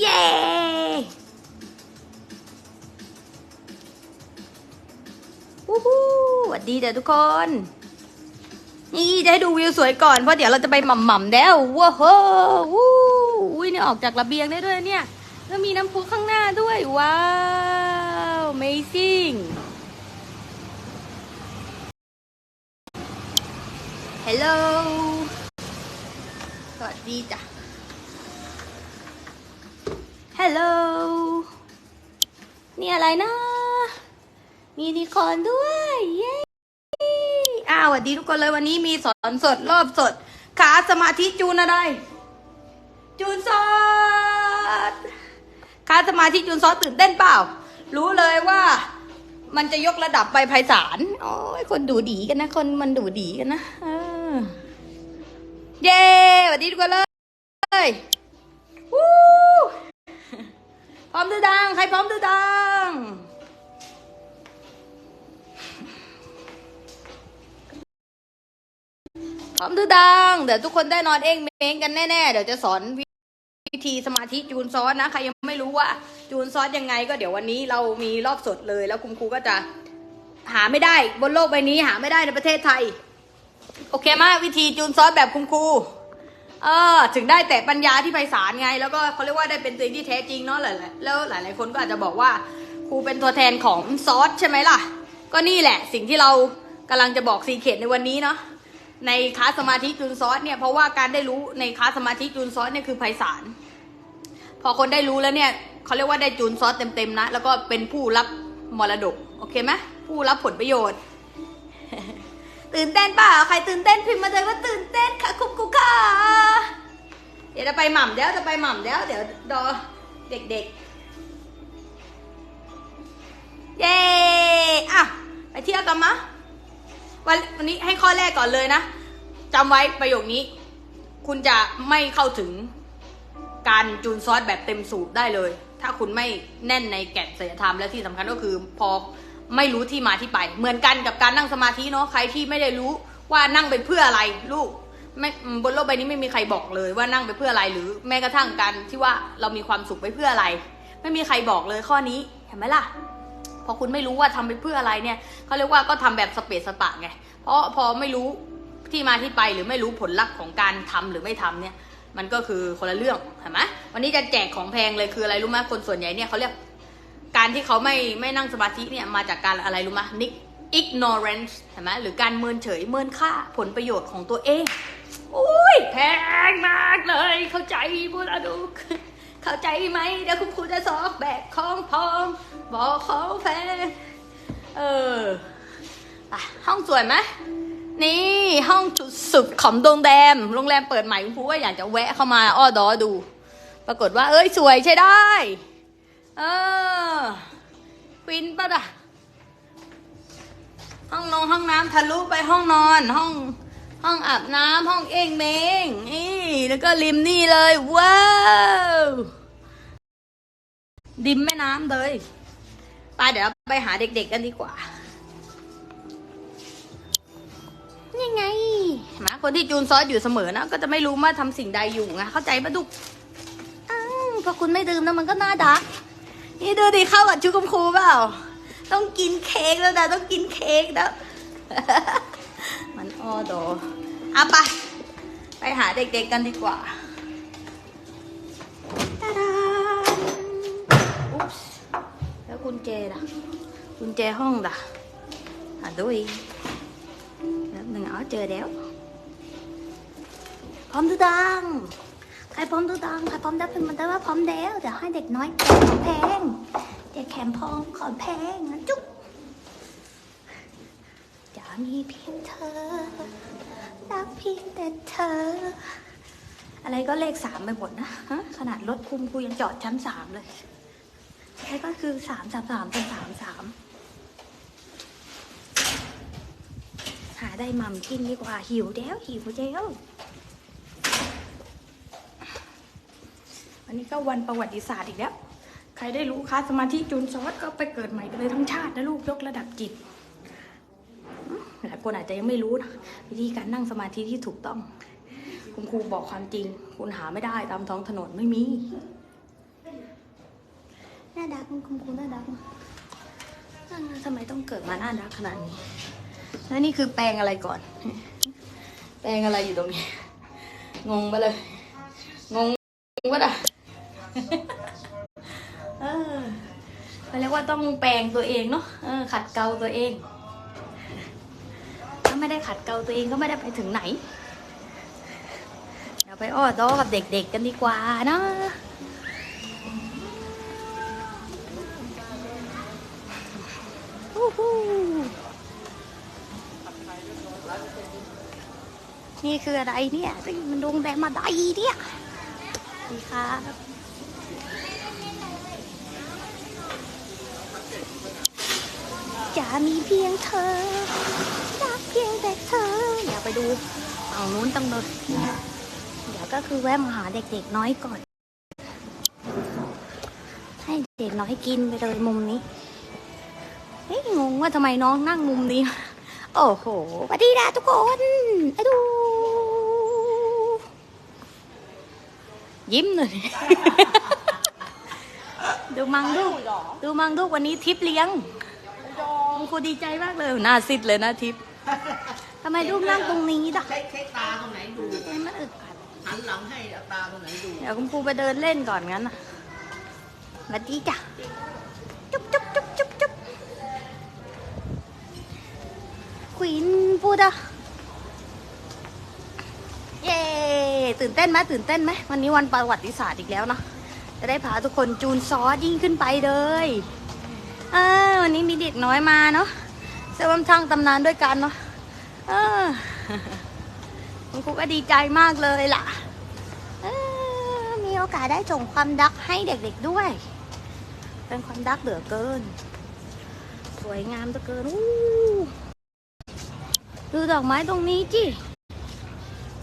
เย้วู้ฮู้สวัสดีจ้ะทุกคน นี่จะให้ดูวิวสวยก่อน เพราะเดี๋ยวเราจะไปหม่ำๆแล้วว้าวโหวู้อุ้ยนี่ออกจากระเบียงได้ด้วยเนี่ย แล้วมีน้ำพุข้างหน้าด้วย ว้าว amazing hello สวัสดีจ้ะ hello นี่อะไรนะ มีนิคอนด้วย เย้อ้าวสวัสดีทุกคนเลยวันนี้มีสอนสดรอบสด ขาสมาธิจูนอะไร จูนซอสขาสมาธิจูนซอสตื่นเต้นเปล่า รู้เลยว่ามันจะยกระดับไปไพศาล โอ้ยคนดูดีกันนะ คนมันดูดีกันนะเออเย้สวัสดีทุกคนเลยวู้ พร้อมดือดัง ใครพร้อมดือดัง พร้อมดือดัง เดี๋ยวทุกคนได้นอนเองเมงกันแน่ๆ เดี๋ยวจะสอนวิธีสมาธิจูนซอสนะ ใครยังไม่รู้ว่า จูนซอสยังไง ก็เดี๋ยววันนี้เรามีรอบสดเลย แล้วคุณครูก็จะหาไม่ได้บนโลกใบนี้หาไม่ได้ในประเทศไทย โอเคมากวิธีจูนซอสแบบคุณครู เออถึงได้แต่ปัญญาที่ไพศาลไง แล้วก็เขาเรียกว่าได้เป็นตัวเองที่แท้จริงเนาะหลายแล้วหลาย ๆ คนก็อาจจะบอกว่าครูเป็นตัวแทนของซอสใช่ไหมล่ะ ก็นี่แหละสิ่งที่เรากำลังจะบอกซีเคดในวันนี้เนาะในคลาสสมาธิจูนซอสเนี่ยเพราะว่าการได้รู้ในคลาสสมาธิจูนซอสเนี่ยคือไพศาลพอคนได้รู้แล้วเนี่ยเขาเรียกว่าได้จูนซอสเต็มๆนะ แล้วก็เป็นผู้รับมรดกโอเคไหมผู้รับผลประโยชน์ ตื่นเต้นเปล่าใครตื่นเต้นพิมพ์มาเลยว่าตื่นเต้นค่ะคุณครูค่ะเดี๋ยวจะไปหม่ำเดี๋ยวจะไปหม่ำเดี๋ยวเดี๋ยวรอเด็กๆ เย้อะไปเที่ยวกันมะวันวันนี้ให้ข้อแรกก่อนเลยนะจำไว้ประโยคนี้ คุณจะไม่เข้าถึงการจูนซอสแบบเต็มสูบได้เลย ถ้าคุณไม่แน่นในแก่นศีลธรรมและที่สำคัญก็คือพอ ไม่รู้ที่มาที่ไป เหมือนกันกับการนั่งสมาธิเนาะใครที่ไม่ได้รู้ว่านั่งไปเพื่ออะไรลูกไม่บนโลกใบนี้ไม่มีใครบอกเลยว่านั่งไปเพื่ออะไรหรือแม้กระทั่งการที่ว่าเรามีความสุขไปเพื่ออะไร ไม่มีใครบอกเลยข้อนี้เห็นไหมล่ะพอคุณไม่รู้ว่าทำไปเพื่ออะไรเนี่ยเขาเรียกว่าก็ทำแบบสเปซสปะไงเพราะพอไม่รู้ที่มาที่ไปหรือไม่รู้ผลลัพธ์ของการทำหรือไม่ทำเนี่ย มันก็คือคนละเรื่องเห็นไหมวันนี้จะแจกของแพงเลยคืออะไรรู้ไหมคนส่วนใหญ่เนี่ยเขาเรียก การที่เขาไม่ไม่นั่งสมาธิเนี่ยมาจากการอะไรรู้ไหมนิ ignorance เห็นไหมหรือการเมินเฉยเมินค่าผลประโยชน์ของตัวเองอุ้ยแพงมากเลย เข้าใจบุรดุกเข้าใจไหมเดี๋ยวคุณครูจะสอบแบกของพร้อมบอกของแพงเอออะห้องสวยไหมนี่ห้องจุดสุดของโรงแรมโรงแรมเปิดใหม่คุณครูว่าอยากจะแวะเข้ามาอ้อดอดู ปรากฏว่า เอ้ยสวยใช่ได้ เออฟินปะล่ะห้องนอนห้องน้ำทะลุไปห้องนอนห้องห้องอาบน้ำห้องเองเมงนี่แล้วก็ริมนี่เลยว้าวริมแม่น้ำเลยไปเดี๋ยวไปหาเด็ก ๆกันดีกว่านี่ไงเห็นไหมคนที่จูนซอสอยู่เสมอนะ ก็จะไม่รู้ว่าทำสิ่งใดอยู่ไงเข้าใจปะดุกอ้าวพอคุณไม่ดื่มนะมันก็น่าดัก นี่ดูดิเข้ากับชุดคุณครูเปล่า ต้องกินเค้กแล้วนะต้องกินเค้กแล้วมันอ้อโดอะไป ไปหาเด็กๆกันดีกว่าตาดาอุ๊บแล้วกุญแจล่ะกุญแจห้องล่ะอะดูอีกแล้วหนึ่งอ๋อเจอแล้วพร้อมดูดัง ใครพร้อมดูดังใครพร้อมดับเป็นมันได้ว่าพร้อมแล้วเดี๋ยวให้เด็กน้อยแของแพงแจกแขมพองขอแพงนะจุ๊บจะมีเพียงเธอรักเพียงแต่เธอ อะไรก็เลขสามไปหมดนะขนาดรถคุมกูยังจอดชั้นสามเลยแค่ก็คือสามสามสามเป็นสามสามหาได้ม่ำกินดีกว่าหิวแล้วหิวแล้ว วันนี้ก็วันประวัติศาสตร์อีกแล้ว ใครได้รู้คลาสสมาธิจูนซอสก็ไปเกิดใหม่กันเลยทั้งชาตินะลูกยกระดับจิตอืมหลายคนอาจจะยังไม่รู้นะวิธีการนั่งสมาธิที่ถูกต้อง คุณครูบอกความจริง คุณหาไม่ได้ตามท้องถนนไม่มีน่าดักคุณครูน่าดักมากอ่าทำไมต้องเกิดมาน่าดักขนาดนี้ แล้วนี่คือแปลงอะไรก่อน แปลงอะไรอยู่ตรงนี้ งงไปเลย งงปะอะ เออเขาเรียกว่าต้องแปลงตัวเองเนาะเออ ขัดเกลาตัวเอง ถ้าไม่ได้ขัดเกลาตัวเองก็ไม่ได้ไปถึงไหนเดี๋ยวไปอ้อต้อกับเด็กๆกันดีกว่านะนี่คืออะไรเนี่ย มันโรงแรมมาได้เนี่ยดีครับ จะมีเพียงเธอรักเพียงแต่เธอ อย่าไปดูฝั่งนู้นตั้งเลยเดี๋ยวก็คือแวะมาหาเด็กๆน้อยก่อน ให้เด็กน้อยกินไปเลยมุมนี้เฮ้ยงงว่าทำไมน้องนั่งมุมนี้ โอ้โหสวัสดีนะทุกคนไอ้ดู ยิ้มหน่อย ดูมังดู ดูมังดูวันนี้ทิปเลี้ยง คุณครูดีใจมากเลยหน้าซิดเลยนะทิปทำไมลูกนั่งตรงนี้ด่ะใช้ใช้ตาตรงไหนดูทำไมมันอึดอัดหันหลังให้เอาตาตรงไหนดูเดี๋ยวคุณครูไปเดินเล่นก่อนงั้นนะสวัสดีจ้ะจุ๊บจุ๊บจุ๊บจุ๊บจุ๊บควีนพูดอะเย้ตื่นเต้นไหมตื่นเต้นไหมวันนี้วันประวัติศาสตร์อีกแล้วนะจะได้พาทุกคนจูนซอสยิ่งขึ้นไปเลย เออวันนี้มีเด็กน้อยมาเนาะเซวัมช่างตำนานด้วยกันเนาะเออคุณครูก็ดีใจมากเลยล่ะมีโอกาสได้ส่งความดักให้เด็กๆด้วย เป็นความดักเหลือเกิน สวยงามเหลือเกินดูดอกไม้ตรงนี้จิ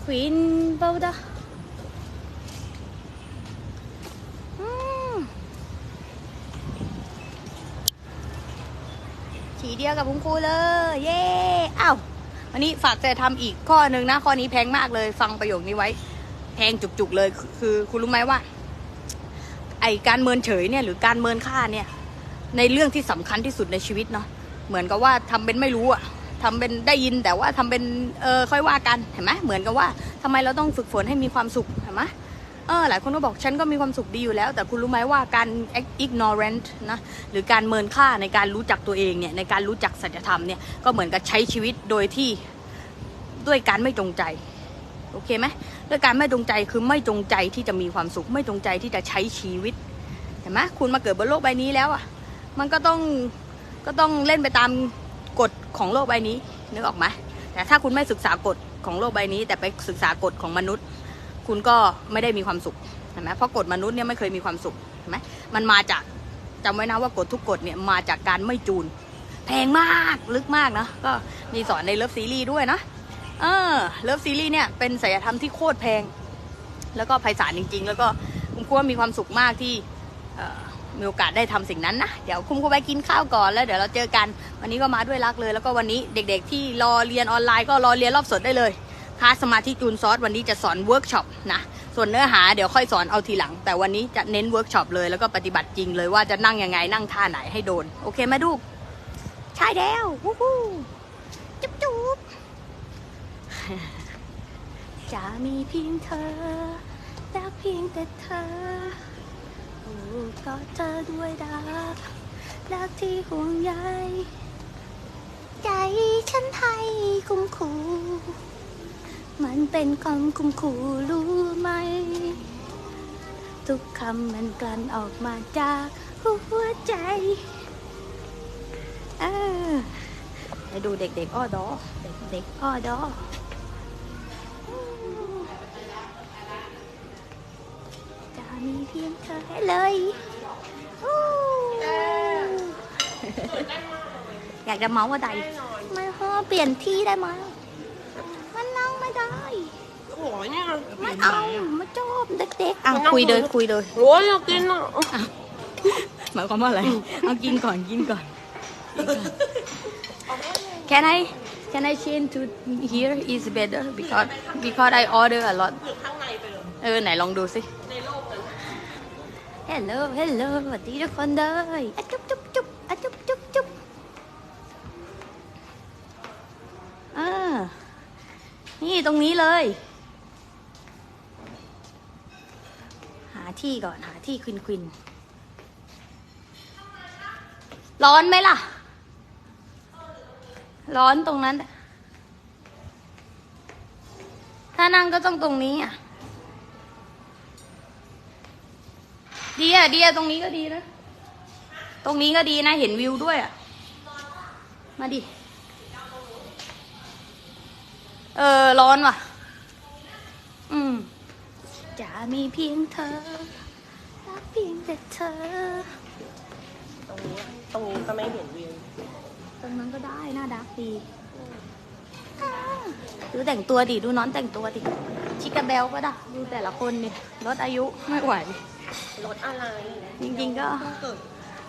ควีนเบลดาอืมสี เดียวกับคุณครูเลย เย้อ้าววันนี้ฝากแต่ทำอีกข้อหนึ่งนะ ข้อนี้แพงมากเลย ฟังประโยคนี้ไว้ แพงจุกๆเลยคือคือคุณรู้ไหมว่า ไอการเมินเฉยเนี่ย หรือการเมินค่าเนี่ย ในเรื่องที่สำคัญที่สุดในชีวิตเนาะเหมือนกับว่าทำเป็นไม่รู้อะทำเป็นได้ยินแต่ว่าทำเป็นเออค่อยว่ากันเห็นไหมเหมือนกับว่าทำไมเราต้องฝึกฝนให้มีความสุขเห็นไหม เออหลายคนก็บอกฉันก็มีความสุขดีอยู่แล้ว แต่คุณรู้ไหมว่าการ ignorant นะหรือการเมินค่าในการรู้จักตัวเองเนี่ยในการรู้จักสัจธรรมเนี่ยก็เหมือนกับใช้ชีวิตโดยที่ด้วยการไม่จงใจโอเคไหมด้วยการไม่จงใจคือไม่จงใจที่จะมีความสุข ไม่จงใจที่จะใช้ชีวิตเห็นไหมคุณมาเกิดบนโลกใบนี้แล้วอะมันก็ต้องก็ต้องเล่นไปตามกฎของโลกใบนี้นึกออกไหมแต่ถ้าคุณไม่ศึกษากฎของโลกใบนี้ แต่ไปศึกษากฎของมนุษย์ คุณก็ไม่ได้มีความสุขเห็นไหมเพราะกฎมนุษย์เนี่ยไม่เคยมีความสุขเห็นไหมมันมาจากจำไว้นะว่ากฎทุกกฎเนี่ยมาจากการไม่จูน แพงมากลึกมากนะก็มีสอนในเลิฟซีรีส์ด้วยนะเออเลิฟซีรีส์เนี่ยเป็นศิลธรรมที่โคตรแพง แล้วก็ไพศาลจริง ๆ แล้วก็คุณครูว่ามีความสุขมากที่มีโอกาสได้ทำสิ่งนั้นนะ เดี๋ยวคุณครูไปกินข้าวก่อนแล้วเดี๋ยวเราเจอกัน วันนี้ก็มาด้วยรักเลย แล้วก็วันนี้เด็กๆที่รอเรียนออนไลน์ก็รอเรียนรอบสดได้เลย คลาสสมาธิจูนซอสวันนี้จะสอนเวิร์กช็อปนะ ส่วนเนื้อหาเดี๋ยวค่อยสอนเอาทีหลัง แต่วันนี้จะเน้นเวิร์กช็อปเลยแล้วก็ปฏิบัติจริงเลยว่าจะนั่งยังไงนั่งท่าไหนให้โดน โอเคไหมลูกใช่แล้ววู้ฮู้จุ๊บจุ๊บจะมีเพียงเธอรักเพียงแต่เธอโอ้กอดเธอด้วยรักรักที่ห่วงใยใจฉันให้คุ้มคู มันเป็นคำคุ้มคูรู้ไหม ทุกคำมันกลั่นออกมาจากหัวใจเออไปดูเด็กๆอ้อดอ เด็กๆอ้อดอจะมีเพียงเธอให้เลยอู้อยากจะเมาส์ว่าใดไม่ฮอเปลี่ยนที่ได้ไหม มันนั่งไม่ได้โอ้ยเนี่ยไม่เอาไม่ชอบเด็กๆอะคุยเลยคุยเลยโอ้ยอยากกินอะหมายความว่าอะไรเอากินก่อนกินก่อน Can I Can I change to here is better because because I order a lot อยู่ข้างในไปเลยเออไหนลองดูสิในโลกเลยเฮลโลเฮลโลสวัสดีทุกคนเลยอะจุ๊บจุ๊บจุ๊บอะจุ๊บจุ๊บ ตรงนี้เลย หาที่ก่อนหาที่ควินควินร้อนไหมล่ะ ร้อนตรงนั้น ถ้านั่งก็ต้องตรงนี้อะ ดีอะดีอะตรงนี้ก็ดีนะ ตรงนี้ก็ดีนะ เห็นวิวด้วยอะ มาดิ เออ ร้อนว่ะ อืม จะมีเพียงเธอรักเพียงแต่เธอ ตรงนี้ตรงนี้ก็ไม่เห็นวิวตรงนั้นก็ได้น่าดักดีอ่าดูแต่งตัวดิ ดูน้องแต่งตัวดิ ชิคาเบลก็ได้ ดูแต่ละคนดิลดอายุไม่ไหว รถอะไรจริงๆก็ เพิ่งเกิด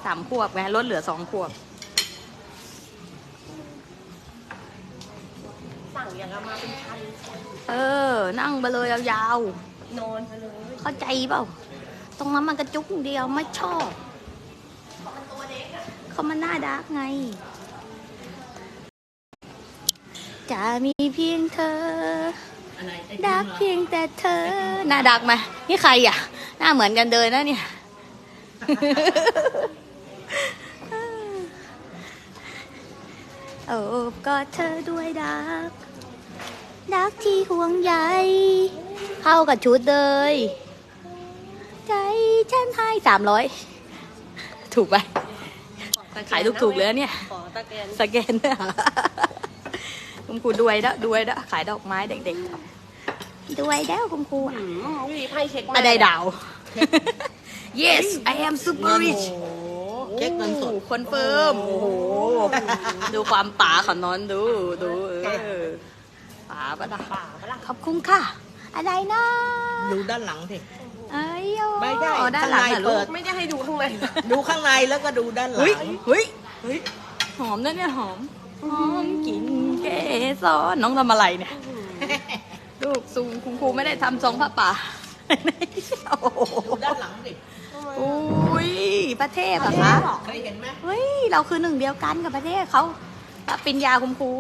สามขวบไงลดเหลือสองขวบ งอย่างเอามาเป็นพันเออ นั่งไปเลยยาวนอนไปเลยๆเข้าใจเปล่า ตรงนั้นมันกระจุกเดียวไม่ชอบมันตัวเล็กอะเขามันน่าดักไง จะมีเพียงเธอ อะไรไอ้ดักเพียงแต่เธอหน้าดักไหมนี่ใครอะ หน้าเหมือนกันเลยนะเนี่ย โอ้ก็เธอด้วยดัก ดักที่ห่วงใยเข้ากับชุดเลย ใจฉันให้สามร้อยถูกไปขายถูกๆเลยเนี่ยขอตะแกนสแกนด้วยเหรอคุณครูด้วยนะด้วยนะขายดอกไม้เด็กๆด้วยแล้วคุณครูหืมวิธีไพ่เช็คอะไรดาว yes I am super โอ้ rich โหเช็คเงินสดคอนเฟิร์มโอ้โห ดูความป๋าของน้อนดูดูเออ ป๋าปะนะป่าปะล่ะขอบคุณค่ะ อะไรนะดูด้านหลังสิ เอ้ยโอ้ไม่ได้ด้านหลังเหรอข้างในลูเปิกดไม่ได้ให้ดูข้างในดูข้างในแล้วก็ดูด้านหลัเฮ้ยงเฮ้ยเฮ้ยหอมนะเนี่ยหอม หอมกลินเกสรน้องทำอะไรเนี่ย ลูกซูคุณครูไม่ได้ทำทรงผ้าป่าโอ้โหดูด้านหลังสิอุ้ยประเทศเหรอคะ เคยเห็นไหม เฮ้ย เราคือหนึ่งเดียวกันกับประเทศเขารับปริญญาคุณครู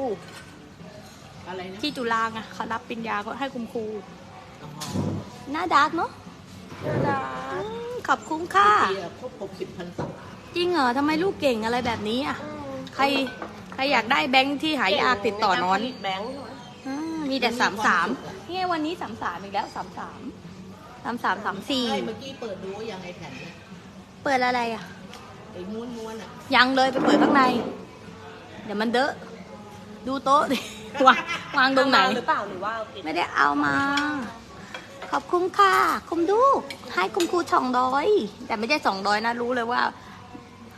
อะไรนะที่จุฬาไงเขารับปริญญาเขาให้คุณครูอ๋อหน้าดักเนาะน่ารัอืกมขอบคุณค่ะ ปีละครบหกสิบพรรษาจริงเหรอทำไมลูกเก่งอะไรแบบนี้อะ ใครใครอยากได้แบงค์ที่หายากติดต่อน้อนผลิตแบงค์อ่ามีแต่สามสามนี่ไงวันนี้สามสามอีกแล้วสามสามสามสามสามสี่ใช่เมื่อกี้เปิดดูว่ายังไงแผ่นเนี่ยเปิดอะไรอะ ไอ้ม้วนม้วนๆอะ ยังเลยไปเปิดข้างใน เดี๋ยวมันเดอะ ดูโต๊ะดิ วางวางตรงไหน หรือเปล่าหรือว่าเอาผิดไม่ได้เอามา ขอบคุณค่ะ คุณดู ให้คุณครูสองร้อยแต่ไม่ใช่สองร้อยนะ รู้เลยว่า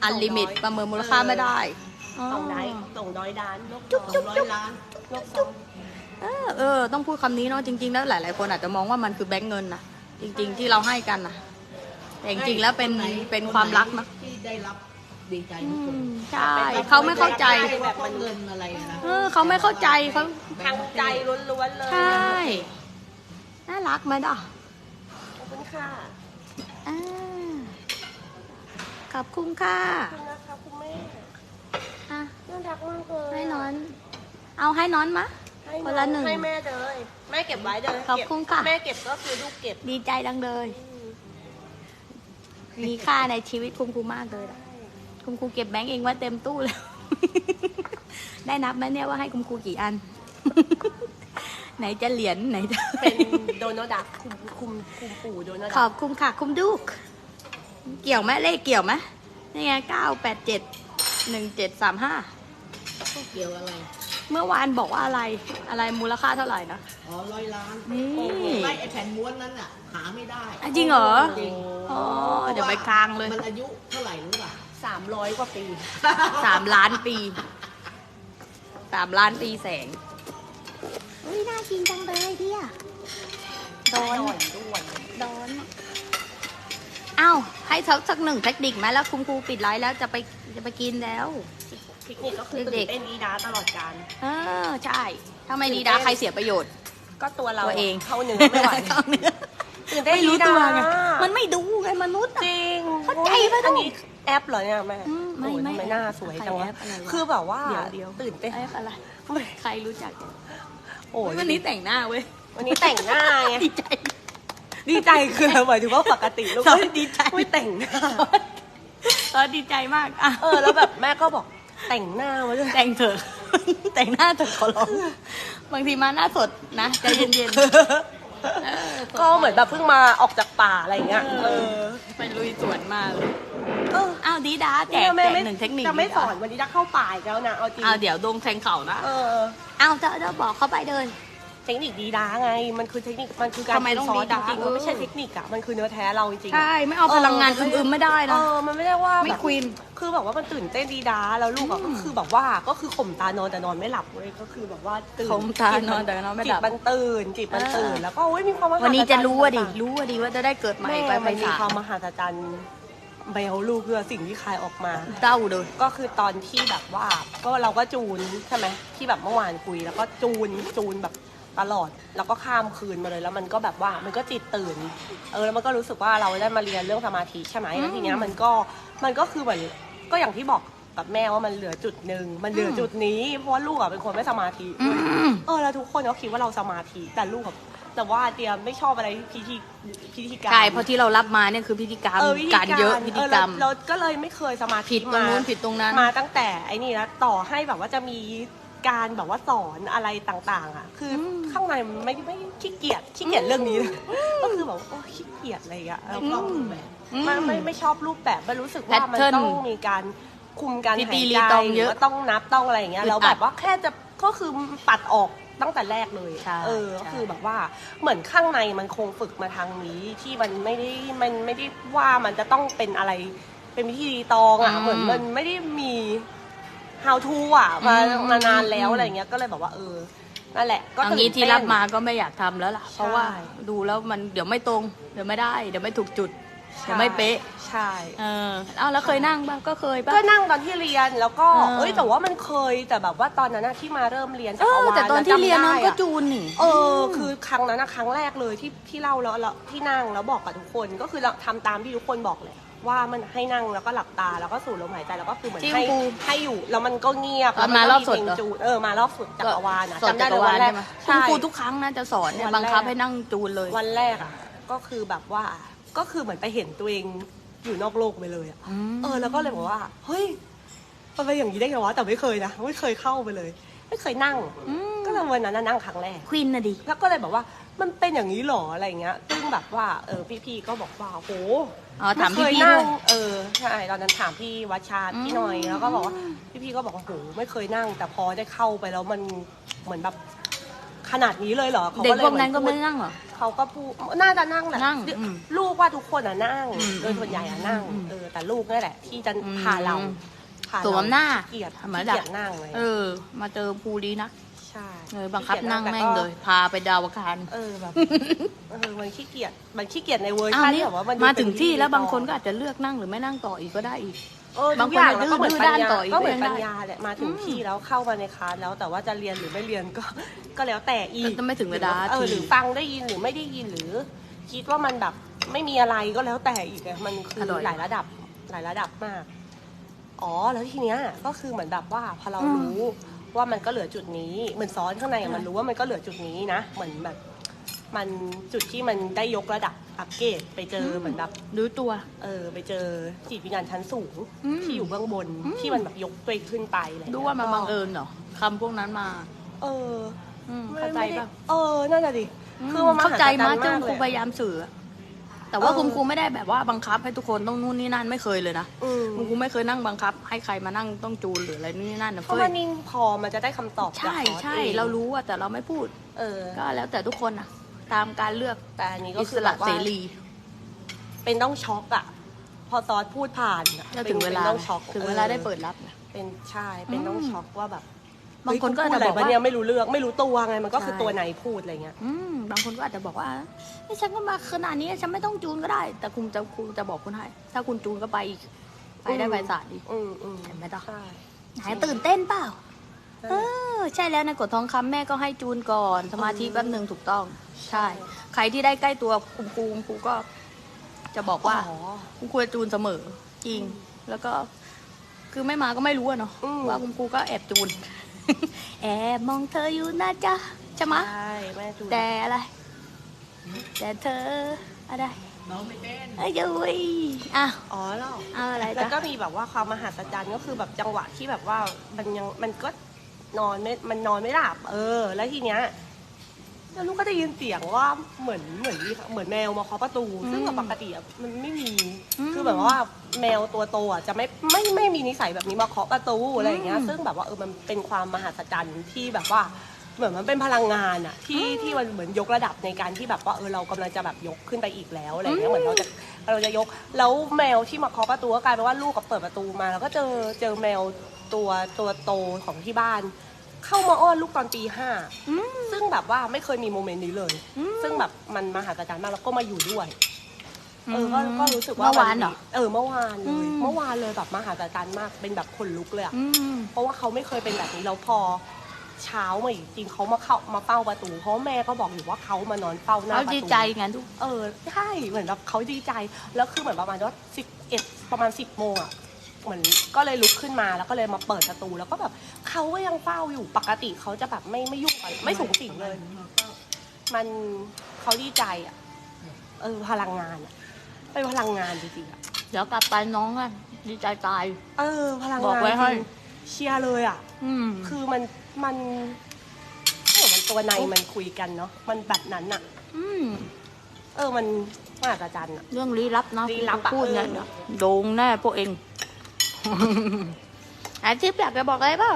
อันลิมิตประเมินมูลค่าไม่ได้สองได้สองร้อยด้านนกจุ๊บสจุ๊อบงร้อยจุ๊บล้านนกจุ๊บเออเออ ต้องพูดคำนี้เนาะจริง ๆ แล้วหลาย ๆ คนอาจจะมองว่ามันคือแบงก์เงินนะจริง ๆ ที่เราให้กันนะแต่จริงๆแล้วเป็นคไหเป็นความรักนะ ที่ได้รับ ดีใจอืทุกคนมใช่เขาไม่เข้าใจว่าเพราะเงินอะไรนะเออเขาไม่เข้าใจเขาทางใจล้วนๆเลยใช่น่ารักไหมดอะขอบคุณค่ะอ่าขอบคุณค่ะขอบคุณนะคะคุณแม่อะน่ารักมากเลยให้นอน เอาให้นอนมะ ให้คนละหนึ่งให้แม่เลยแม่เก็บไว้เลยขอบคุณค่ะ แม่เก็บก็คือลูกเก็บดีใจดังเลยมีค่าในชีวิตคุณครูมากเลยอะ คุณครูเก็บแบงก์เองไว่าเต็มตู้แล้ว ได้นับไหมเนี่ยว่าให้คุณครูกี่อัน ไหนจะเหรียญไหนจะเป็นโดนัลด์ดักคุมคุมคุมปู่โดนัลด์ขดัอกบคุณค่ะคุณดูก เกี่ยวไหมเลขเกี่ยวไหมนี่ไงเก้าแปดเจ็ดหนึ่งเจ็ดสามห้าเกี่ยวอะไร เมื่อวานบอกว่าอะไรอะไรมูลค่าเท่าไหร่นะ อ๋อร้อยล้านนี่ไม่ไอ้แผ่นม้วนนั้นอะ หาไม่ได้อะจริงเหรอ จริงอ๋อเดี๋ยวไปกลางเลย มันอายุเท่าไหร่รู้ป่ะ สามร้อยกว่าปีสามล้านปีสามล้านปีแสงอุ้ยน่ากินจังเลยเดียโดนหน่อยด้วยโดนอ้าวให้สักสักหนึ่งเทคนิคไหมแล้วคุณครูปิดไลฟ์แล้วจะไปจะไปกินแล้วเทคนิคก็คือเด็ตื่กนๆเต้นดีดาตลอดการเออใช่ถ้าไม่ดีดาใครเสียประโยชน์ ก็ตัวเราตัวเองเข้าเนื้อไม่ไหวเข้าเนื้อ ตื่นเเต้นไม่รู้ตัวไงดีนะมันไม่ดูไงมนุษย์อะ จริงเข้าใจปะอันนี้แอปเหรอเนี่ยแม่อืมไม่โอ้ยไม่ทำไมหน้าสวยจังวะ ใครแอปอะไรวะคือแบบว่าเดี๋ยวเดี๋ยว ตื่นเต้น ไอ้อะไร ใครรู้จักโอ้ยวันนี้แต่งหน้าเว้ย วันนี้แต่งหน้าไง ดีใจ ดีใจคือหมายถึงว่าปกติลูกตอนไม่ดีใจ ไม่แต่งหน้า ตอนดีใจมากอะเออ แล้วแบบแม่ก็บอกแต่งหน้ามาด้วยแต่งเถอะ แต่งหน้าเถอะขอร้อง บางทีมาหน้าสดนะใจเย็นๆเออ ก็เหมือนแบบเพิ่งมาออกจากป่าอะไรอย่างเงี้ยเออไปลุยสวนมาเลยเอออ้าวดีดาแจกเนี่ยแจแม่กไม่หนึ่งเทคนิคจะไม่ดีสดาอนวันนี้จะเข้าป่าอีกแล้วนะเอาจริงอ้าวเดี๋ยวดงแทงเข่านะเอออ้าวจะจะบอกเขาไปเดิน เทคนิคดีด้าไง มันคือเทคนิค มันคือการทำไมต้องซอสดีด้า จริงๆมันไม่ใช่เทคนิคอะมันคือเนื้อแท้เราจริงๆใช่ ไม่เอาพลังงานอึมๆไม่ได้เอนะ อ มันไม่ได้ว่าไม่แบบควีนคือแบบว่ามันตื่นเต้นดีด้าแล้วลูกอะอืก็มคือแบบว่าก็คือข่มตานอนแต่นอนไม่หลับเลยก็คือแบบว่าตื่นข่มตานอนแต่นอนไม่หลับ จิตมันตื่นจิตมันตื่นเออแล้วก็โอ้ยมีความมหัศจรรย์วันนี้จะรู้ว่าดิต่างๆรู้ว่าดิว่าจะได้เกิดใหม่แม่ไปไปมันมีสาความมหัศจรรย์แบลลูกเรือสิ่งที่คายออกมา เต้าเลย ก็คือตอนที่แบบว่าก็เราก็จูนใช่ไหมที่แบบเมื่อวานคุยแล้วก็จูนจูนแบบ ตลอด แล้วก็ข้ามคืนมาเลยแล้วมันก็แบบว่ามันก็จิตตื่น เออแล้วมันก็รู้สึกว่าเราได้มาเรียนเรื่องสมาธิใช่ไหมแล้วทีเนี้ยมันก็มันก็คือเหมือนก็อย่างที่บอกกับแม่ว่ามันเหลือจุดหนึ่งมันเหลือจุดนี้เพราะว่าลูกอะเป็นคนไม่สมาธิอืมเออแล้วทุกคนก็คิดว่าเราสมาธิแต่ลูกแบบแต่ว่าเตียไม่ชอบอะไรพิธีพิธีการใช่เพราะที่เรารับมาเนี่ยคือพิธีกรรมเออวิธีการเยอะพิธีกรรมเออเราเราก็เลยไม่เคยสมาธิผิดตรงนู้นผิดตรงนั้นมาตั้งแต่ไอ้นี่นะต่อให้แบบว่าจะมี การแบบว่าสอนอะไรต่างๆ อะ คืออมข้างในมันไม่ไม่ขี้เกียจขี้เกียจเรื่องนี้เลยก็คือแบบโอ้ขี้เกียจอะไรอย่างเงี้ยเราแล้วก็ก็รูปแบบไม่ไม่ไม่ชอบรูปแบบมันรู้สึกว่ามัน Pattern ต้องมีการคุมการพิหาธียรีใจตองหเยรืออะว่าต้องนับต้องอะไรอย่างเงี้ยอึดอัดแล้วแบบว่าแค่จะก็คือปัดออกตั้งแต่แรกเลยใช่เออใช่ก็คือแบบว่าเหมือนข้างในมันคงฝึกมาทางนี้ที่มันไม่ได้มันไม่ได้ว่ามันจะต้องเป็นอะไรเป็นพิธีรีตองอะอืมเหมือนมันไม่ได้มี how to อะมาอืม มานานแล้วอืมอะไรเงี้ยก็เลยแบบว่าเออนั่นแหละ ก็เอางี้ตื่นที่เต้น รับมาก็ไม่อยากทำแล้วล่ะ เพราะว่าใช่ดูแล้วมันเดี๋ยวไม่ตรง เดี๋ยวไม่ได้ เดี๋ยวไม่ถูกจุดใช่เดี๋ยวไม่เป๊ะ ใช่ เออเอาแล้วเคยนั่งบ้างก็เคยบ้างก็นั่งตอนที่เรียนแล้วก็เออ เอ้ยแต่ว่ามันเคยแต่แบบว่าตอนนั้นอะที่มาเริ่มเรียนเอจักรอวาลแต่ตอนที่เรียนน้องแล้วจำได้ก็อะจูนนี่เออ คือครั้งนั้นนะครั้งแรกเลยที่ที่เล่าแล้วแล้วที่นั่งแล้วบอกกับทุกคนก็คือเราทำตามที่ทุกคนบอกเลย ว่ามันให้นั่งแล้วก็หลับตาแล้วก็สูดลมหายใจแล้วก็คือเหมือนจิ้มให้ปูให้อยู่แล้วมันก็เงียบตอนแล้วมารอบก็สุดเพลงเหรอ จูนเออมารอบสุดจักรวาลอะสอนจำได้จักเลรยวาวัลนแรใช่กไหมคุณใช่ครูทุกครั้งนะจะสอนเนี่ยวันแรก บังคับให้นั่งจูนเลย วันแรกอะก็คือแบบว่าก็คือเหมือนไปเห็นตัวเองอยู่นอกโลกไปเลยอะมเออแล้วก็เลยบอกว่าเฮ้ยมันเป็นอย่างนี้ได้ไงวะแต่ไม่เคยนะไม่เคยเข้าไปเลย ไม่เคยนั่งอืมก็เลยวันนั้นน่ะนั่งครั้งแรก ควินน่ะดิ แล้วก็เลยบอกว่า มันเป็นอย่างนี้หรออะไรเงี้ย ซึ่งแบบว่าเออพี่ๆก็บอกว่าโหอ๋อถามไเคยพี่ๆนั่ด้งวยเออใช่ตอนนั้นถามพี่วัชชาพี่หน่อยอืมแล้วก็บอกว่าพี่ๆก็บอกว่าโหไม่เคยนั่ง แต่พอได้เข้าไปแล้วมันเหมือนแบบขนาดนี้เลยเหรอขาเด็กลยพวกนั้นก็เหมืไม่อนพูดนั่งเหรอ เขาก็พูดน่าจะนั่งแหละนั่งอืมลูกว่าทุกคนอะนั่ง อืมโดยส่วนใหญ่อะนั่งอืมเออแต่ลูกนี่แหละ ที่จะอืมพาเราพาสวมหน้าเกียดธรรมดาเกียดนั่งเลย เออ มาเจอภูรีนะใช่เลยบังคับขี้กียจนั่งต่แม่ก็งเลย พาไปดาวอังคารเออแบบเออมันขี้เกียจมันขี้เกียจในเวอร์อ้าวชันนี่แบบว่ามันมาถึงที่แล้วเป็บางคนก็อาจจะเลือกนั่งหรือไม่นั่งต่ออีกก็ได้อีกเออบางทุกอย่างคนแล้วก็เหมือนดื้อปัญด้านญาต่ออีกก็เหมือนก็ยังปัญได้ญาแหละมาถึงอืมที่แล้วเข้ามาในคลาสแล้วแต่ว่าจะเรียนหรือไม่เรียนก็ ก็แล้วแต่อีกก็ไม่ถึงเวลาเออทีหรือฟังได้ยินหรือไม่ได้ยินหรือ คิดว่ามันแบบไม่มีอะไรก็แล้วแต่อีกไงมันคืออร่อยหลายระดับหลายระดับมาก อ๋อแล้วทีเนี้ยก็คือเหมือนแบบว่าพอเรารู้ ว่ามันก็เหลือจุดนี้ เหมือนซ้อนข้างในอะมันรู้ว่ามันก็เหลือจุดนี้นะ เหมือนแบบ มันจุดที่มันได้ยกระดับอัปเกรดไปเจอเหมือนแบบ รู้ตัว เออไปเจอจิตวิญญาณชั้นสูงอืม ที่อยู่เบื้องบนอืมที่มันแบบยกตัวเองขึ้นไปอะไรรู้ว่ามันบังเอิญเหรอคำพวกนั้นมาเออ อืมไม่เข้าใจไม่ได้ป่ะเออ นั่นแหละดิ คือมันมเข้าใจหัศจรมารย์จนมากครูเลยพยายามสื่ออะ แต่ว่าเออ คุณครูไม่ได้แบบว่าบังคับให้ทุกคนต้องนู่นนี่นั่นไม่เคยเลยนะอืมคุณครูไม่เคยนั่งบังคับ ให้ใครมานั่งต้องจูนหรืออะไรนู่นนี่นั่นนะเพเฟ้ราะว่ายนิ่งพอมันจะได้คำตอบจากใช่ซอสใช่องเรารู้อะแต่เราไม่พูดเออ ก็แล้วแต่ทุกคนอะตามการเลือกแต่อันนี้ก็อิคืสอแบระบว่าเสรีเป็นต้องช็อกอะพอซอสพูดผ่านอะแล้วถึงเวลาป็นต้องช็อกถึงเวลาได้เปิดรับนะ เป็นใช่เป็นต้องอืม ช็อกว่าแบบ บางคนก็อาจเฮ้ยจะพูดบอกอะไรว่าปะเนี่ยไม่รู้เรื่องไม่รู้ตัวไงมันก็คือใช่ตัวไหนพูดอะไรเงี้ยอืมบางคนก็อาจจะบอกว่านี่ฉันก็มาขนาดนี้ฉันไม่ต้องจูนก็ได้ แต่คุณจะคุณจะบอกคุณให้ถ้าคุณจูนก็ไปอีกไปได้อืมไปศาสตร์อีกอืมอืมเห็นไหมล่ะใช่ไหนตื่นเต้นเปล่านั่นเอแหละอใช่แล้วในกฎทองคำแม่ก็ให้จูนก่อน สมาธิแป๊บหนึ่งถูกต้อง ใช่ขรที่ได้ใกล้ตัวคุณครูคุณครูก็ จะบอกว่าอ๋อคุณครูจะจูนเสมอจริงแล้วก็คือไม่มาก็ไม่รู้อะเนาะอืมว่าคุณครูก็แอบจูน แอบมองเธออยู่นะจ๊ะใช่ไหมะใช่แม่จูนแต่อะไร แต่เธออะไรน้องไม่เต้นไอ้ยุ้ยอะอ๋อเหรอเอาอะไรแล้วจ๊ะก็มีแบบว่าความมหัศจรรย์ก็คือแบบจังหวะที่แบบว่ามันยังมันก็นอนไม่มันนอนไม่หลับเออ แล้วทีเนี้ย แล้วลูกก็ได้ยินเสียงว่าเหมือนเหมือนมีเหมือนแมวมาเคาะประตู ซึ่งแบบปกติอะมันไม่มี คือแบบว่าแมวตัวโตอะจะไม่ไม่ไม่มีนิสัยแบบนี้มาเคาะประตูอะไรอย่างเงี้ย ซึ่งแบบว่าเออมันเป็นความมหัศจรรย์ที่แบบว่า เหมือนมันเป็นพลังงานอะที่ที่มันเหมือนยกระดับในการที่แบบว่าเออเรากำลังจะแบบยกขึ้นไปอีกแล้วอะไรอย่างเงี้ยเหมือนเราจะเราจะยก แล้วแมวที่มาเคาะประตูก็กลายเป็นว่าลูกกับเปิดประตูมา แล้วก็เจอเจอแมวตัวตัวโตของที่บ้าน เข้ามาอ้อนลูกตอนตีห้าอืมซึ่งแบบว่าไม่เคยมีโมเมนต์นี้เลยอืมซึ่งแบบมันมหัศจรรย์มากแล้วก็มาอยู่ด้วยเออก็ก็รู้สึกว่าเมื่อวานเหรอเออเมื่อวานเลอืยมเมื่อวานเลยแบบมหัศจรรย์มากเป็นแบบขนลุกเลยอะอืมเพราะว่าเขาไม่เคยเป็นแบบนี้แล้วพอเช้ามาอีกจริงเขามาเข้ามาเฝ้าประตูเพราะแม่ก็บอกอยู่ว่าเขามานอนเฝ้าหน้าเขาประตูดีใจไงทุกเออใช่เหมือนแบบเขาดีใจแล้วคือเหมือนประมาณว่าสิบเอ็ดประมาณสิบโมงอะ เหมือนก็เลยลุกขึ้นมาแล้วก็เลยมาเปิดประตูแล้วก็แบบเขาก็ยังเฝ้าอยู่ปกติเขาจะแบบไม่ไม่ยุ่งกันไม่สูงสิงเลย มันเขาดีใจอะเออพลังงานอะเป็นพลังงานจริงๆอะเดี๋ยวกลับไปน้องอะดีใจตาย เออ พลังบอกงานไว้ให้ จริงเชียร์เลยอะอืม คือมันมันเหมือนมันตัวในมันคุยกันเนาะมันแบบนั้นอะอืม เออมันมหัศจรรย์อะ เรื่องลี้ลับนะลี้ลับอะพูดเนี่ยเออ โดงแน่พวกเอง อาทิตย์อยากจะบอกอะไรเปล่า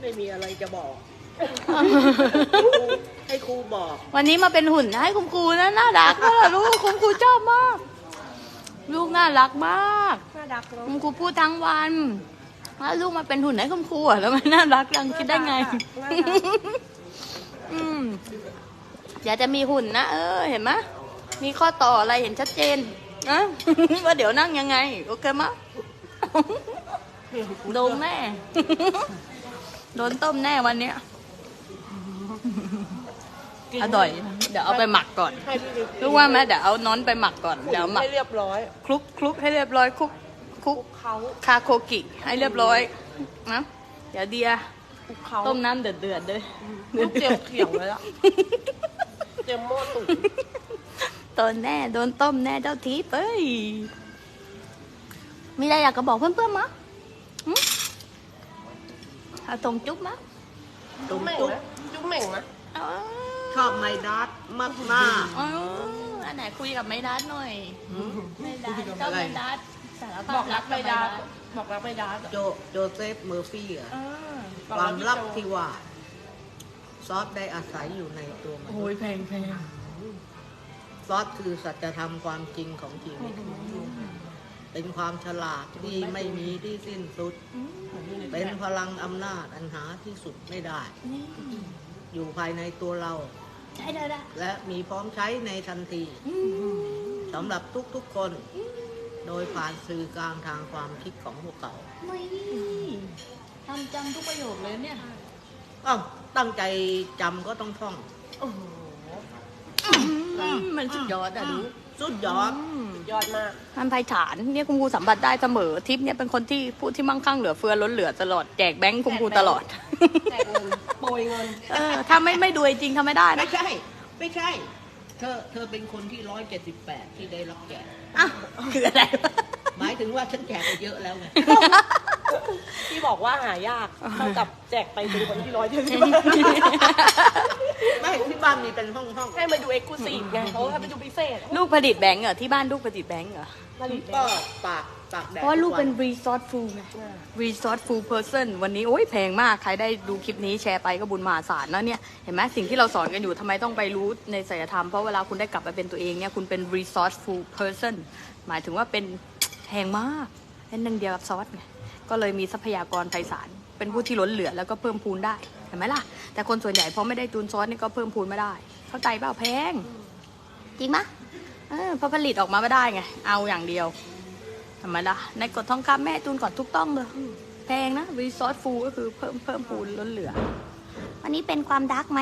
ไม่มีอะไรจะบอก ให้ครูบอก วันนี้มาเป็นหุ่นให้คุณครูนะน่ารักมากลูกคุณครูชอบมาก ลูกน่ารักมากน่ารักเนาะคุณครูพูดทั้งวันว่าลูกมาเป็นหุ่นให้คุณครูอะแล้วมันน่ารักจังคิดได้ไงน่ารักอืมเดี๋ยวจะมีหุ่นนะเออ เห็นไหมมีข้อต่ออะไรเห็นชัดเจนนะว่าเดี๋ยวนั่งยังไง โอเคมะ โดนแน่ โดนต้มแน่วันเนี้ยกินอร่อย เดี๋ยวเอาไปหมักก่อนให้พี่นิกรู้ว่าไหมเดี๋ยวเอาน้อนไปหมักก่อน เดี๋ยวหมักให้เรียบร้อย คลุกคลุกให้เรียบร้อยคลุกคลุกเขาคาโคกิให้เรียบร้อยนะเดี๋ยวเดียเขาต้มน้ำเดือดเดือดๆเลยลูกเตรียมเขียงไว้แล้วเตรียมหม้อตุ๋นโดนแน่โดนต้มแน่เจ้าทีเอ้ย มีอะไรอยากจะบอกเพื่อนๆมั้ยหึเอาตรงจุ๊บมั้ยจุ๊บเหม่งนะจุ๊บเหม่งนะอ๋อชอบไมดัสมากมากอันไหนคุยกับไม่ดัดหน่อยไม่ดัดเจ้าไม่ดัดสารภาบอกรักไม่ได้กับบอกรักไม่ได้โจโจเซฟเมอร์ฟี่อะความลับที่ว่า ซอสได้อาศัยอยู่ในตัวมันโอ้ยแพงแพงซอสคือสัจธรรมความจริงของชีวิต เป็นความฉลาดที่ไม่มีที่สิ้นสุด เป็นพลังอำนาจอันหาที่สุดไม่ได้นี่อยู่ภายในตัวเราใช่แล้วละและมีพร้อมใช้ในทันทีอืมสำหรับทุกๆคน โดยผ่านสื่อกลางทางความคิดของพวกเขานี่ทำจำทุกประโยคเลยเนี่ยอ้าวตั้งใจจำก็ต้องท่อง โอ้โห มันสุดยอดอะดู สุดยอด ยอดมากมันไพฐานเนี่ยคุณครูสัมผัสได้เสมอทิพย์เนี่ยเป็นคนที่พูดที่มั่งคั่งเหลือเฟือล้นเหลือตลอดแจกแบงค์คุณครูตลอดแจกเงินโปรยเงินเออถ้าไม่ไม่ดูจริงทำไม่ได้นะไม่ใช่ ไม่ใช่ เธอเธอเป็นคนที่ร้อยเจ็ดสิบแปดที่ได้รับแจกอะคืออะไรวะ หมายถึงว่าฉันแจกไปเยอะแล้วไงที่บอกว่าหายากเท่ากับแจกไปเป็นคนที่ร้อยเจ็ดสิบไม่ที่บ้านมีเป็นห้องห้องให้มาดูเอ็กซ์คลูซีฟไงเขาให้มาดูพิเศษลูกผลิตแบงก์เหรอที่บ้านลูกผลิตแบงก์เหรอผลิตก็ปากปากแดดเพราะว่าลูกเป็นทุวั resourceful ไง resourceful person วันนี้โอ้ยแพงมากใครได้ดูคลิปนี้แชร์ไปก็บุญมหาศาลนะเนี่ยเห็นไหมสิ่งที่เราสอนกันอยู่ทำไมต้องไปรู้ในศิลธรรมเพราะเวลาคุณได้กลับไปเป็นตัวเองเนี่ยคุณเป็น resourceful person หมายถึงว่าเป็น แพงมากเป็นหนึ่งเดียวกับซอสไงก็เลยมีทรัพยากรไพศาลเป็นผู้ที่ล้นเหลือแล้วก็เพิ่มพูนได้เห็นไหมล่ะ แต่คนส่วนใหญ่พอไม่ได้จูนซอสนี่ก็เพิ่มพูนไม่ได้ เข้าใจเปล่าแพง จริงมะเออพอผลิตออกมาไม่ได้ไง เอาอย่างเดียวธรรมดาในกฎทองคำแม่จูนก่อนทุกต้องเลยแพงนะรีซอสฟูก็คือเพิ่มเพิ่มพูนล้นเหลือ วันนี้เป็นความดักไหม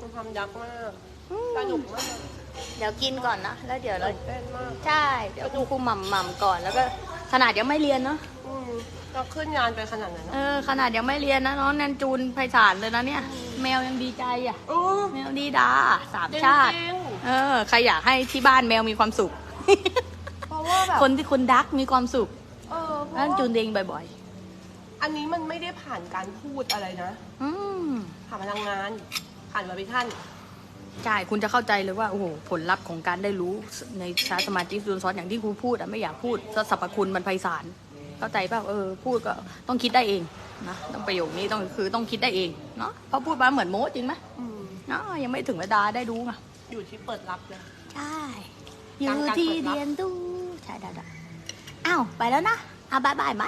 มันความยักษ์มากอสนุกมาก เดี๋ยวกินก่อนนะ แล้วเดี๋ยวเราตื่นเต้นมากใช่ เดี๋ยวคุณครูหม่ำหม่ำก่อน แล้วก็ขนาดยังไม่เรียนเนาะ อืมเราขึ้นงานไปขนาดนั้นเอนะอ ขนาดยังไม่เรียนนะน้องแนนจูนไพศาลเลยนะเนี่ย แมวยังดีใจอะอือแมวดีดาสามจริงชาติ เออ ใครอยากให้ที่บ้านแมวมีความสุขเพราะว่าแบบคนที่คนดักมีความสุขเออเพราะนั่นว่าจูนเองบ่อยอันนี้มันไม่ได้ผ่านการพูดอะไรนะ ๆ อืม ผ่านพลังงาน ผ่านบาร์บีคัน ใช่ คุณจะเข้าใจเลยว่าโอ้โหผลลัพธ์ของการได้รู้ในชาสมาธิจูนซอสอย่างที่ครูพูดอะไม่อยากพูดก็สรรพคุณมันไพศาลเข้าใจเปล่าเออพูดก็ต้องคิดได้เองนะต้องประโยคนี้ต้องคือต้องคิดได้เองเนาะเพราะพูดมาเหมือนโม้จริงไหมอืมเนาะยังไม่ถึงเวลาได้รู้ไงอยู่ที่เปิดรับเลยใช่ออยู่ยู่ที่ที่เรีเรียยนนดูใช่ได้ได้อ้าวไปแล้วนะเอาบายบายไหม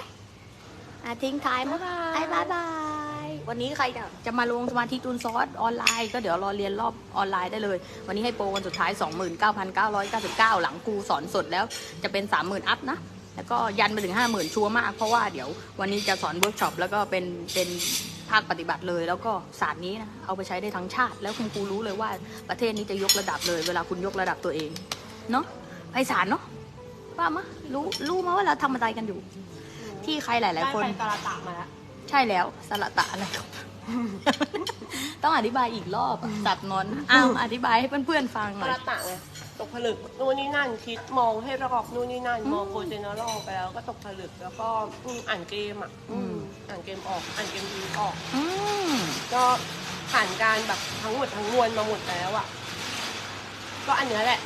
อะทิ้งท้ายไหมบ๊ายบายบายบาย วันนี้ใครจะจะมาลงสมาธิจูนซอสออนไลน์ ก็เดี๋ยวรอเรียนรอบออนไลน์ได้เลย วันนี้ให้โปรวันสุดท้าย 29,999 หลังครูสอนสดแล้วจะเป็น 30,000 อัพนะ แล้วก็ยันไปถึง 50,000 ชัวร์มาก เพราะว่าเดี๋ยววันนี้จะสอนเวิร์กช็อปแล้วก็เป็นเป็นภาคปฏิบัติเลยแล้วก็ศาสตร์นี้นะเอาไปใช้ได้ทั้งชาติ แล้วคุณครูรู้เลยว่าประเทศนี้จะยกระดับเลย เวลาคุณยกระดับตัวเองเนาะไพศาลเนาะว่ามะรู้รู้มาว่าเราทำอะไรกันอยู่ ที่ใครหลาย ๆ คน ได้ไปตลาดตากมาแล้ว ใช่แล้วสละตะอะไรของต้องอธิบายอีกรอบอะสับนอนอ้าวอธิบายให้เพื่อนๆฟังหตน่อยลาดตากไงตกผลึกนู่นนี่นั่นคิดมองให้รอบนู่นนี่นั่นมองโคเจเนอรัลไปแล้วก็ตกผลึกแล้วก็อืมอ่านเกมอะอืม อ่านเกมออกอ่านเกมดีออก อืมก็ผ่านการแบบทั้งหมดทั้งมวลมาหมดแล้วอะ ก็อันเนี้ยแหละ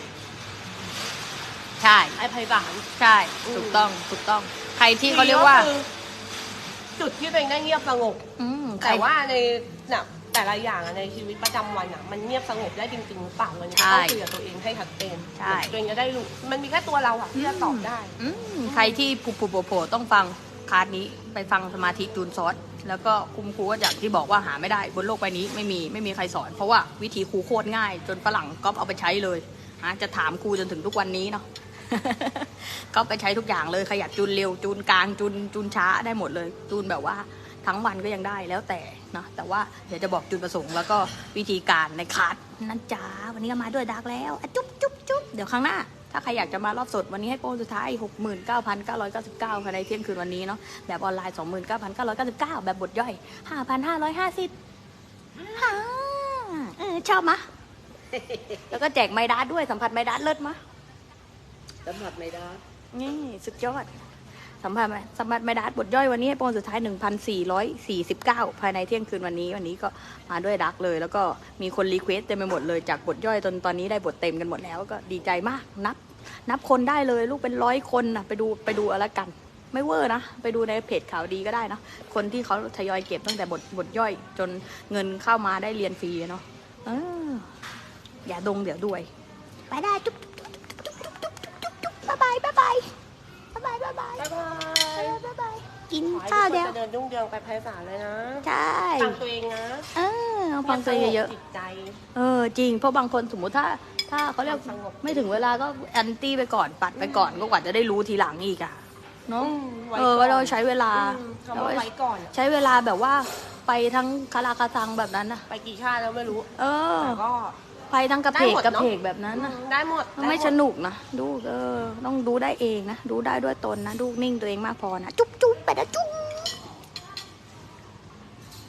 ใช่ ไอ้ไพศาลใช่ ถูกต้อง ถูกต้อง ใครที่เขาเรียกว่าคือ จุดที่ตัวเองได้เงียบสงบ อืมใคร แต่ว่าในเนี่ยแต่ละอย่างอะในชีวิตประจำวันอะมันเงียบสงบได้จริงๆหรือเปล่ามันก็ใช่ต้องคุยกับตัวเองให้ชัดเจนใช่ ตัวเองจะได้รู้มันมีแค่ตัวเราอะที่จะตอบได้ อืมใครที่ผูผูโผล่ๆต้องฟังคลาสนี้ไปฟังสมาธิจูนซอสแล้วก็คุณครูก็อย่างที่บอกว่าหาไม่ได้บนโลกใบนี้ไม่มีไม่มีใครสอน เพราะว่าวิธีครูโคตรง่าย จนฝรั่งก็เอาไปใช้เลยนะจะถามครูจนถึงทุกวันนี้เนาะ ก็ไปใช้ทุกอย่างเลยขยับจูนเร็วจูนกลางจูนจูนช้าได้หมดเลยจูนแบบว่าทั้งวันก็ยังได้แล้วแต่นะแต่ว่าเดี๋ยวจะบอกจุดประสงค์แล้วก็วิธีการในคลาสนั่นจ้าวันนี้ก็มาด้วยดักแล้วจุ๊บจุ๊บจุ๊บเดี๋ยวครั้งหน้า ถ้าใครอยากจะมารอบสดวันนี้ให้โปรสุดท้าย 69,999ภายในเที่ยงคืนวันนี้เนาะแบบออนไลน์ 29,999 แบบบทย่อย 5,550ฮ่าเออชอบมะแล้วก็แจกไมดัสด้วยสัมผัสไมดัสเลิศมะ สำหรับไม่ได้นี่สุดยอดสัมผัสไหมสัมผัสไม่ดัสบทย่อยวันนี้โปรสุดท้าย 1,449 ภายในเที่ยงคืนวันนี้ วันนี้ก็มาด้วยดักเลย แล้วก็มีคนรีเควสเต็มไปหมดเลยจากบทย่อยจนตอนนี้ได้บทเต็มกันหมดแล้วก็ดีใจมากนับ นับคนได้เลยลูกเป็นร้อยคนนะไปดูไปดูเอาละกัน ไม่เวอร์นะ ไปดูในเพจข่าวดีก็ได้นะคนที่เขาทยอยเก็บตั้งแต่บทบทย่อย จนเงินเข้ามาได้เรียนฟรีเนาะออย่าดงเดี๋ยวด้วย ไปได้จุ๊บ บ๊ายบายบ๊ายบายบ๊ายบายบ๊ายบายบ๊ายบายบ๊ายบายกินขอให้ข้าวทุกเดียวคนเจริญรุ่งเรืองไปไพศาลเลยนะ ใช่ฟังตัวเองนะ เออเอาฟังตัวเองเยอะจิตใจๆเออ จริง เพราะบางคนสมมุติถ้า ถ้าเขาเรียกสงบไม่ถึงเวลาก็แอนตี้ไปก่อนปัดไปก่อนก็กว่าจะได้รู้ทีหลังอีกอะเนาะอืมไว้เออก่ว่านเราใช้เวลาอืมคำว่าไว้ก่อนอะใช้เวลาแบบว่าไปทั้งคาราคาซังแบบนั้นนะไปกี่ชาติแล้วไม่รู้ เออแต่ก็ ไปทั้งกระเพกได้หมดกระเนอะเพกแบบนั้นนะได้หมดมันไม่สนุกนะดูเออต้องดูได้เองนะดูได้ด้วยตนนะดูนิ่งตัวเองมากพอนะจุ๊บจุ๊บไปนะจุ๊บ